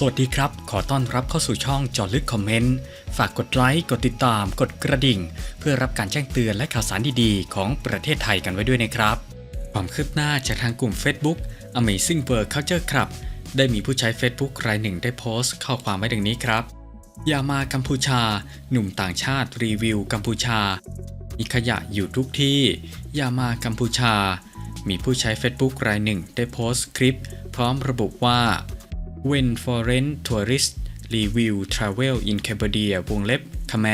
สวัสดีครับ ขอต้อนรับเข้าสู่ช่องจอลึกคอมเมนต์ ฝากกดไลค์ กดติดตาม กดกระดิ่ง เพื่อรับการแจ้งเตือนและข่าวสารดีๆ ของประเทศไทยกันไว้ด้วยนะครับ ความคืบหน้าจากทางกลุ่ม Facebook Amazing World Culture Club ได้มีผู้ใช้ Facebook รายหนึ่งได้โพสต์ข้อความไว้ดังนี้ครับ อย่ามากัมพูชา หนุ่มต่างชาติรีวิวกัมพูชา มีขยะอยู่ทุกที่ อย่ามากัมพูชา มีผู้ใช้ Facebook รายหนึ่งได้โพสต์คลิป พร้อมระบุว่า When foreign Tourist review travel in Cambodia วงเล็บขแม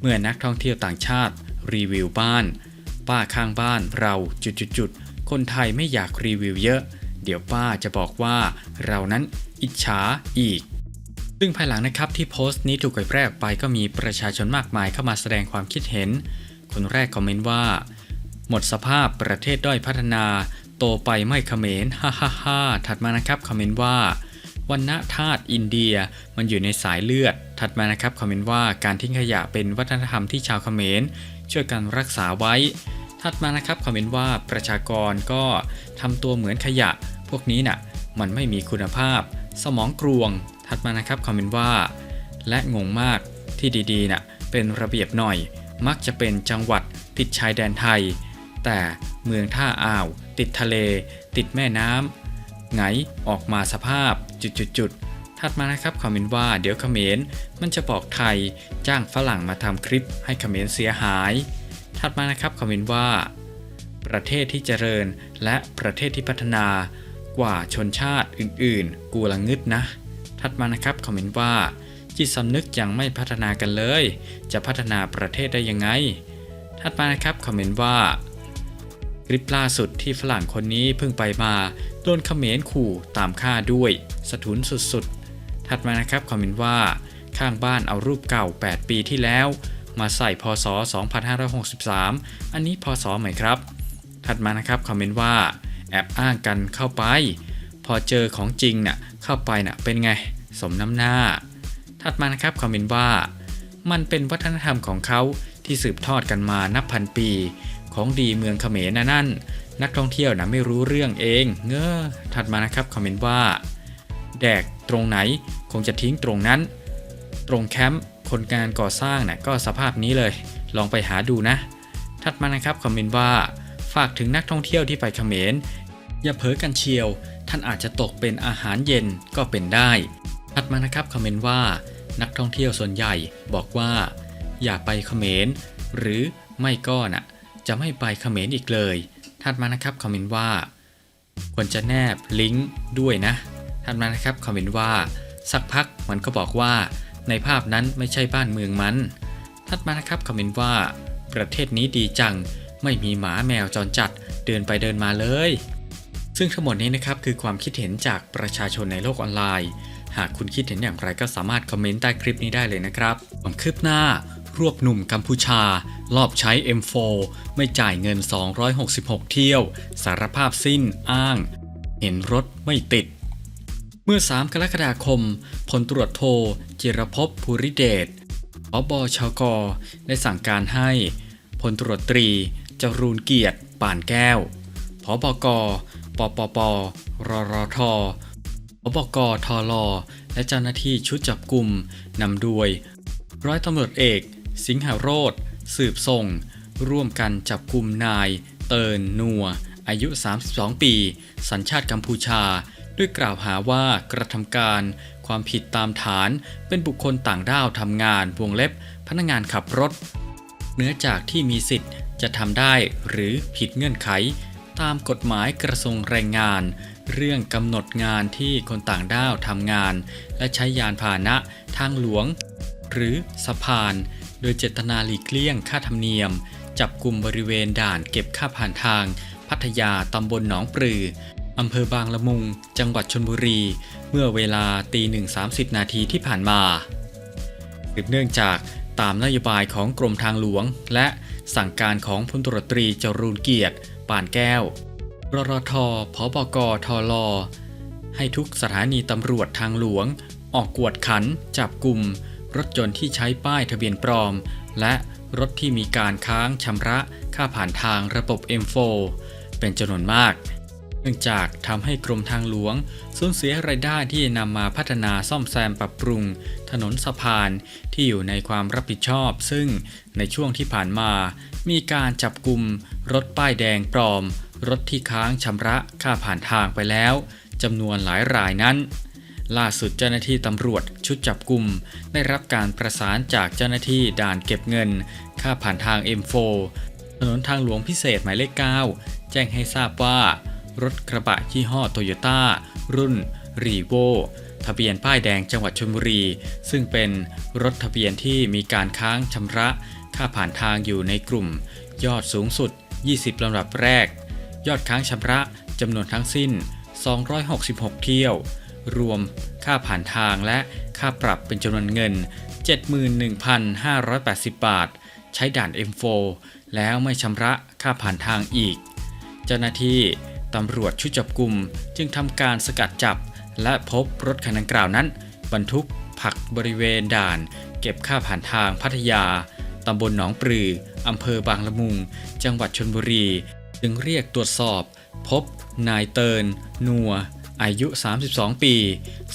เมื่อนักท่องเที่ยวต่างชาติ รีวิวบ้าน ป้าข้างบ้านเราจุดๆๆคนไทยไม่อยากรีวิวเยอะ เดี๋ยวป้าจะบอกว่าเรานั้นอิจฉาอีกซึ่งภายหลังนะครับที่โพสต์นี้ถูกเผยแพร่ออกไปก็มีประชาชนมากมายเข้ามาแสดงความคิดเห็น คนแรกคอมเมนต์ว่า หมดสภาพประเทศด้อยพัฒนา โตไปไม่เขมรฮ่าฮ่าฮ่าถัดมานะครับคอมเมนต์ว่า วันณะธาตุอินเดียมันอยู่ในสายเลือด ถัดมานะครับคอมเมนต์ว่าการทิ้งขยะเป็นวัฒนธรรมที่ชาวเขมรช่วยกันรักษาไว้ ถัดมานะครับคอมเมนต์ว่าประชากรก็ทำตัวเหมือนขยะ พวกนี้น่ะมันไม่มีคุณภาพ สมองกรวง ถัดมานะครับคอมเมนต์ว่า และงงมากที่ดีๆน่ะเป็นระเบียบหน่อย มักจะเป็นจังหวัดติดชายแดนไทย แต่เมืองท่าอ่าว ติดทะเล ติดแม่น้ำไงออกมาสภาพ จุดๆๆถัดมานะครับคอมเมนต์ว่าเดี๋ยวเขมรมันจะบอกไทยจ้างฝรั่งมาทำคลิปให้เขมรเสียหาย ถัดมานะครับคอมเมนต์ว่า ประเทศที่เจริญและประเทศที่พัฒนากว่าชนชาติอื่นๆ กูละงึดนะ ถัดมานะครับคอมเมนต์ว่าจิตสำนึกยังไม่พัฒนากันเลย จะพัฒนาประเทศได้ยังไง ถัดมานะครับคอมเมนต์ว่า คลิปล่าสุดที่ฝรั่งคนนี้เพิ่งไปมาโดนเขมรขู่ตามฆ่าด้วย สะทุนสุดๆ ถัดมานะครับคอมเมนต์ว่า ข้างบ้านเอารูปเก่า 8 ปีที่แล้ว มาใส่พศ 2563 อันนี้พศไหมครับ ถัดมานะครับคอมเมนต์ว่า แอบอ้างกันเข้าไป พอเจอของจริงน่ะเข้าไปน่ะเป็นไง สมน้ำหน้า ถัดมานะครับคอมเมนต์ว่า มันเป็นวัฒนธรรมของเขาที่สืบทอดกันมานับพันปี ของดีเมืองเขมรนะนั่น นักท่องเที่ยวนะไม่รู้เรื่องเอง เงอถัดมานะครับคอมเมนต์ว่า แดกตรงไหนคงจะทิ้งตรงนั้น ตรงแคมป์คนงานก่อสร้างนะ่ะก็สภาพนี้เลย ลองไปหาดูนะ ถัดมานะครับคอมเมนต์ว่า ฝากถึงนักท่องเที่ยวที่ไปเขมรอย่าเผลอกันเชียว ท่านอาจจะตกเป็นอาหารเย็นก็เป็นได้ ถัดมานะครับคอมเมนต์ว่า นักท่องเที่ยวส่วนใหญ่บอกว่า อย่าไปเขมรหรือไม่ก็น่ะ จะไม่ไปเขมรอีกเลย ถัดมานะครับคอมเมนต์ว่า ควรจะแนบลิงก์ด้วยนะ ถัดมานะครับคอมเมนต์ว่า สักพักมันก็บอกว่า ในภาพนั้นไม่ใช่บ้านเมืองมัน ถัดมานะครับคอมเมนต์ว่า ประเทศนี้ดีจัง ไม่มีหมาแมวจรจัดเดินไปเดินมาเลย ซึ่งทั้งหมดนี้นะครับคือความคิดเห็นจากประชาชนในโลกออนไลน์ หากคุณคิดเห็นอย่างไรก็สามารถคอมเมนต์ใต้คลิปนี้ได้เลยนะครับความคืบหน้า รวบหนุ่มกัมพูชา ลอบใช้ M4 ไม่จ่ายเงิน 266 เที่ยว สารภาพสิ้นอ้าง เห็นรถไม่ติด เมื่อ 3 กรกฎาคมพลตรวจโท จิรภพภูริเดชพบชก ได้สั่งการให้พลตรวจตรีจรูนเกียรติป่านแก้วพบก ปปป รรทพบกทลและเจ้าหน้าที่ชุดจับกลุ่มนำโดยร้อยตำรวจเอก สิงหาโรธสืบส่งร่วมกันจับกลุ่มนาย เตินนัว อายุ 32 ปี สัญชาติกัมพูชา ด้วยกล่าวหาว่ากระทำการ ความผิดตามฐานเป็นบุคคลต่างด้าวทำงานวงเล็บ พนักงานขับรถ เนื้อจากที่มีสิทธิ์จะทำได้หรือผิดเงื่อนไข ตามกฎหมายกระทรวงแรงงาน เรื่องกำหนดงานที่คนต่างด้าวทำงาน และใช้ยานพาหนะทางหลวง หรือสะพาน โดยเจตนาหลีกเลี่ยงค่าธรรมเนียม จับกลุ่มบริเวณด่านเก็บค่าผ่านทาง พัทยาตำบลหนองปลืออำเภอบางละมุง จังหวัดชนบุรี เมื่อเวลาตีหนึ่งสานาทีที่ผ่านมาสืบเนื่องจากตามนโยบายของกรมทางหลวง และสั่งการของพลตรตรีจรูนเกียรติ ป่านแก้ว รรทพบกทลให้ทุกสถานีตำรวจทางหลวง ออกกวดขัน จับกลุ่ม รถยนต์ที่ใช้ป้ายทะเบียนปลอม และรถที่มีการค้างชำระค่าผ่านทางระบบ M4 เป็นจำนวนมาก เนื่องจากทำให้กรมทางหลวง สูญเสียรายได้ที่นำมาพัฒนาซ่อมแซมปรับปรุง ถนนสะพานที่อยู่ในความรับผิดชอบ ซึ่งในช่วงที่ผ่านมา มีการจับกลุ่มรถป้ายแดงปลอม รถที่ค้างชำระค่าผ่านทางไปแล้วจำนวนหลายรายนั้น ล่าสุดเจ้าหน้าที่ตำรวจชุดจับกลุ่มได้รับการประสานจากเจ้าหน้าที่ด่านเก็บเงิน ค่าผ่านทาง M4 ถนนทางหลวงพิเศษหมายเลข 9 แจ้งให้ทราบว่า รถกระบะยี่ห้อโตโยต้ารุ่นรีโวทะเบียนป้ายแดงจังหวัดชลบุรี ซึ่งเป็นรถทะเบียนที่มีการค้างชำระ ค่าผ่านทางอยู่ในกลุ่ม ยอดสูงสุด 20ลำดับแรก ยอดค้างชำระจำนวนทั้งสิ้น 266 เที่ยว รวมค่าผ่านทางและค่าปรับเป็นจำนวนเงิน 71,580 บาท ใช้ด่าน M4 แล้วไม่ชำระค่าผ่านทางอีก เจ้าหน้าที่ตำรวจชุดจับกลุ่มจึงทำการสกัดจับ และพบรถคันดังกล่าวนั้น บรรทุกผักบริเวณด่าน เก็บค่าผ่านทางพัทยาตำบลหนองปลืออำเภอบางละมุง จังหวัดชนบุรี จึงเรียกตรวจสอบ พบนายเตินนัว อายุ 32 ปี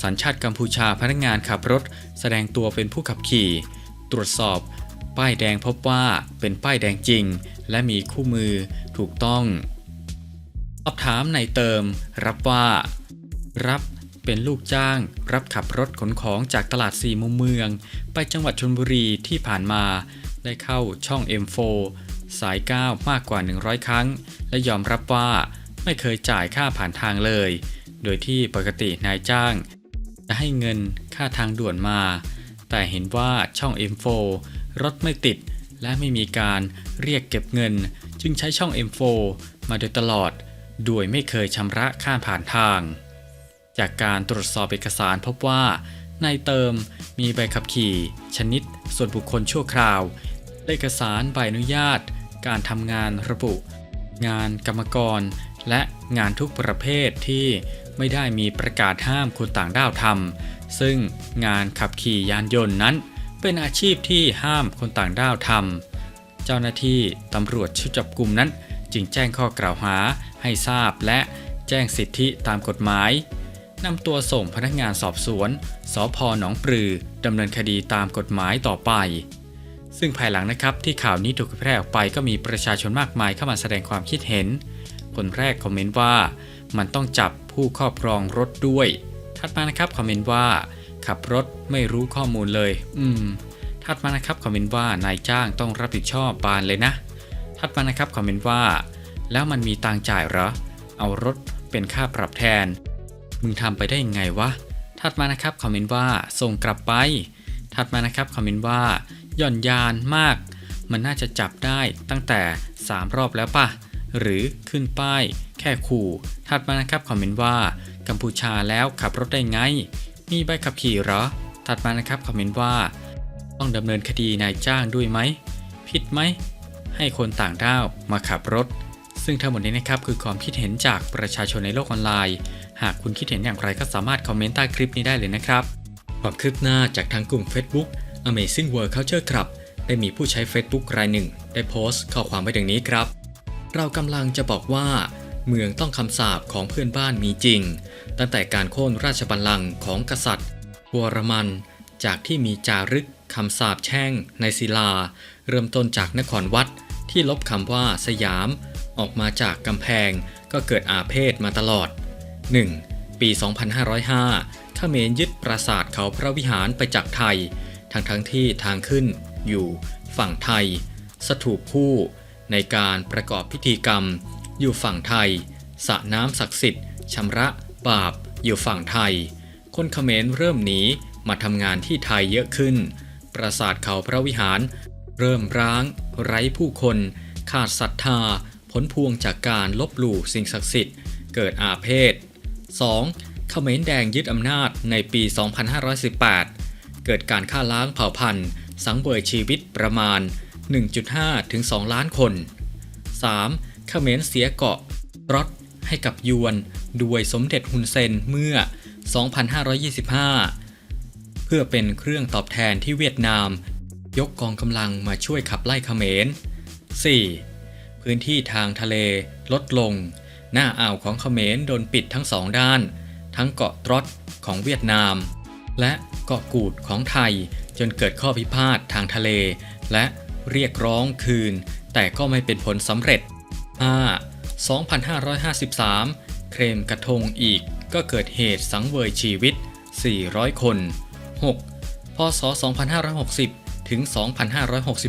สัญชาติกัมพูชาพนักงานขับรถ แสดงตัวเป็นผู้ขับขี่ ตรวจสอบ ป้ายแดงพบว่าเป็นป้ายแดงจริง และมีคู่มือถูกต้อง สอบถามในเติม รับว่า รับเป็นลูกจ้าง รับขับรถขนของจากตลาดสี่มุมเมือง ไปจังหวัดชลบุรีที่ผ่านมา ได้เข้าช่อง M4 สาย 9 มากกว่า 100 ครั้ง และยอมรับว่าไม่เคยจ่ายค่าผ่านทางเลย โดยที่ปกตินายจ้าง จะให้เงินค่าทางด่วนมา แต่เห็นว่าช่อง M4 รถไม่ติด และไม่มีการเรียกเก็บเงิน จึงใช้ช่อง M4 มาโดยตลอด โดยไม่เคยชำระค่าผ่านทาง จากการตรวจสอบเอกสารพบว่านายเติมมีใบขับขี่ ชนิด ส่วนบุคคลชั่วคราวเอกสารใบอนุญาต การทำงานระบุ งานกรรมกร และงานทุกประเภทที่ไม่ได้มีประกาศห้ามคนต่างด้าวทำซึ่งงานขับขี่ยานยนต์นั้น เป็นอาชีพที่ห้ามคนต่างด้าวทำเจ้าหน้าที่ตำรวจชุดจับกลุ่มนั้น จึงแจ้งข้อกล่าวหาให้ทราบและแจ้งสิทธิตามกฎหมายนำตัวส่งพนักงานสอบสวนสพหนองปลือดำเนินคดีตามกฎหมายต่อไป ซึ่งภายหลังนะครับที่ข่าวนี้ถูกเผยแพร่ออกไปก็มีประชาชนมากมายเข้ามาแสดงความคิดเห็น คนแรกคอมเมนต์ว่า มันต้องจับผู้ครอบครองรถด้วย ถัดมานะครับคอมเมนต์ว่า ขับรถไม่รู้ข้อมูลเลย อืม ถัดมานะครับคอมเมนต์ว่านายจ้างต้องรับผิดชอบบานเลยนะ ถัดมานะครับคอมเมนต์ว่า แล้วมันมีตังค์จ่ายเหรอ เอารถเป็นค่าปรับแทน มึงทำไปได้ยังไงวะ ถัดมานะครับคอมเมนต์ว่าส่งกลับไป ถัดมานะครับคอมเมนต์ว่าย่อนยานมาก มันน่าจะจับได้ตั้งแต่ 3 รอบแล้วป่ะ หรือขึ้นป้าย แค่ขู่ ถัดมานะครับคอมเมนต์ว่า กัมพูชาแล้วขับรถได้ไง มีใบขับขี่หรอ ถัดมานะครับคอมเมนต์ว่า ต้องดำเนินคดีนายจ้างด้วยไหม ผิดไหม ให้คนต่างด้าวมาขับรถ ซึ่งทั้งหมดนี้นะครับคือความคิดเห็นจากประชาชนในโลกออนไลน์ หากคุณคิดเห็นอย่างไรก็สามารถคอมเมนต์ใต้คลิปนี้ได้เลยนะครับ ความคืบหน้าจากทางกลุ่ม Facebook Amazing World Culture Club ได้มีผู้ใช้ Facebook รายหนึ่ง ได้โพสต์ข้อความไว้ดังนี้ครับ เรากำลังจะบอกว่า เมืองต้องคำสาปของเพื่อนบ้านมีจริง ตั้งแต่การโค่นราชบัลลังก์ของกษัตริย์วรมัน จากที่มีจารึกคำสาปแช่งในศิลา เริ่มต้นจากนครวัดที่ลบคำว่าสยาม ออกมาจากกำแพงก็เกิดอาเพศมาตลอด 1. ปี 2505เขมรยึดปราสาทเขาพระวิหารไปจากไทย ทั้งทั้งที่ทางขึ้นอยู่ฝั่งไทย สถูปคู่ ในการประกอบพิธีกรรม อยู่ฝั่งไทยสระน้ำศักดิ์สิทธิ์ชำระบาปอยู่ฝั่งไทย คนเขมรเริ่มหนีมาทำงานที่ไทยเยอะขึ้น ปราสาทเขาพระวิหาร เริ่มร้าง ไร้ผู้คน ขาดศรัทธา ผลพวงจากการลบหลู่สิ่งศักดิ์สิทธิ์ เกิดอาเพศ 2. เขมรแดงยึดอำนาจในปี 2518 เกิดการฆ่าล้างเผ่าพันธุ์ สังเวยชีวิตประมาณ 1.5 ถึง 2 ล้านคน 3. เขมรเสียเกาะรอดให้กับยวนด้วยสมเด็จฮุนเซนเมื่อ 2525 เพื่อเป็นเครื่องตอบแทนที่เวียดนาม ยกกองกำลังมาช่วยขับไล่เขมร 4. พื้นที่ทางทะเลลดลง หน้าอ่าวของเขมรโดนปิดทั้งสองด้าน ทั้งเกาะตรอตของเวียดนาม และเกาะกูดของไทยจนเกิดข้อพิพาททางทะเล และ เรียกร้องคืน แต่ก็ไม่เป็นผลสำเร็จ 5. 2553 เครมกระทงอีกก็เกิดเหตุสังเวยชีวิต 400 คน 6. พศ 2560 ถึง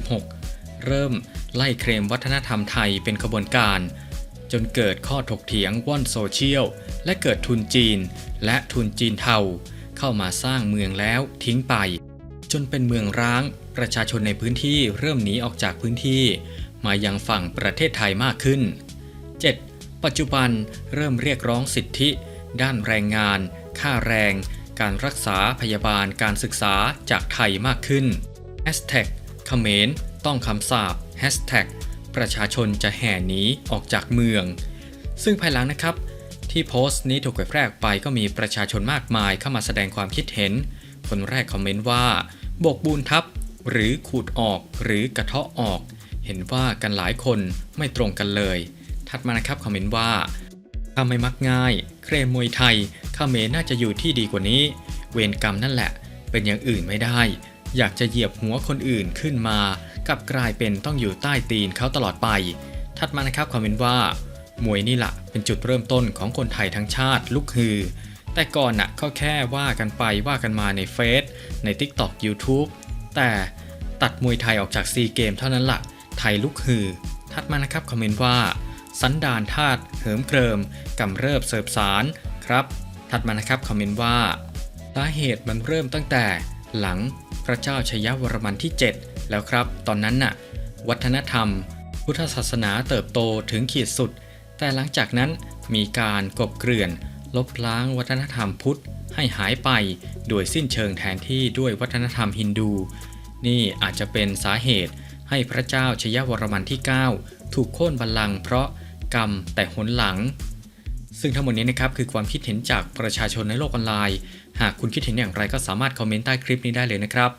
2566 เริ่มไล่เครมวัฒนธรรมไทยเป็นขบวนการ จนเกิดข้อถกเถียงว่อนโซเชียล และเกิดทุนจีนและทุนจีนเทาเข้ามาสร้างเมืองแล้วทิ้งไป จนเป็นเมืองร้าง ประชาชนในพื้นที่เริ่มหนีออกจากพื้นที่ มายังฝั่งประเทศไทยมากขึ้น 7. ปัจจุบันเริ่มเรียกร้องสิทธิ ด้านแรงงาน ค่าแรง การรักษาพยาบาลการศึกษาจากไทยมากขึ้น Hashtag เขมรต้องคำสาป Hashtag ประชาชนจะแห่หนีออกจากเมือง ซึ่งภายหลังนะครับ ที่โพสต์นี้ถูกเผยแพร่ออกไปก็มีประชาชนมากมายเข้ามาแสดงความคิดเห็น คนแรกคอมเมนต์ว่า บกบูนทับ หรือขูดออกหรือกระเทาะออก เห็นว่ากันหลายคนไม่ตรงกันเลย ถัดมานะครับคอมเมนต์ว่าถ้าไม่มักง่าย เครมมวยไทยข้าเมน่าจะอยู่ที่ดีกว่านี้ เวรกรรมนั่นแหละ เป็นอย่างอื่นไม่ได้ อยากจะเหยียบหัวคนอื่นขึ้นมา กับกลายเป็นต้องอยู่ใต้ตีนเขาตลอดไป ถัดมานะครับคอมเมนต์ว่ามวยนี่แหละเป็นจุดเริ่มต้นของคนไทยทั้งชาติลุกฮือ แต่ก่อนน่ะก็แค่ว่ากันไปว่ากันมาในเฟซ ใน TikTok YouTube แต่ตัดมวยไทยออกจากซีเกมเท่านั้นละ่ะ ไทยลุกฮือถัดมานะครับคอมเมนต์ว่า สันดานทาตุเหิมเกริมกำเริบเสิบสารครับถัดมานะครับคอมเมนต์ว่าสาเหตุมันเริ่มตั้งแต่หลังพระเจ้าชัยวรมันที่ 7 แล้วครับ ตอนนั้นน่ะ วัฒนธรรม พุทธศาสนาเติบโตถึงขีดสุด แต่หลังจากนั้นมีการกบเกลื่อน ลบล้างวัฒนธรรมพุทธ ให้หายไปโดยสิ้นเชิงแทนที่ด้วยวัฒนธรรมฮินดู นี่อาจจะเป็นสาเหตุให้พระเจ้าชยวรมันที่ 9 ถูกโค่นบัลลังก์เพราะกรรมแต่หนหลัง ซึ่งทั้งหมดนี้นะครับคือความคิดเห็นจากประชาชนในโลกออนไลน์ หากคุณคิดเห็นอย่างไรก็สามารถคอมเมนต์ใต้คลิปนี้ได้เลยนะครับ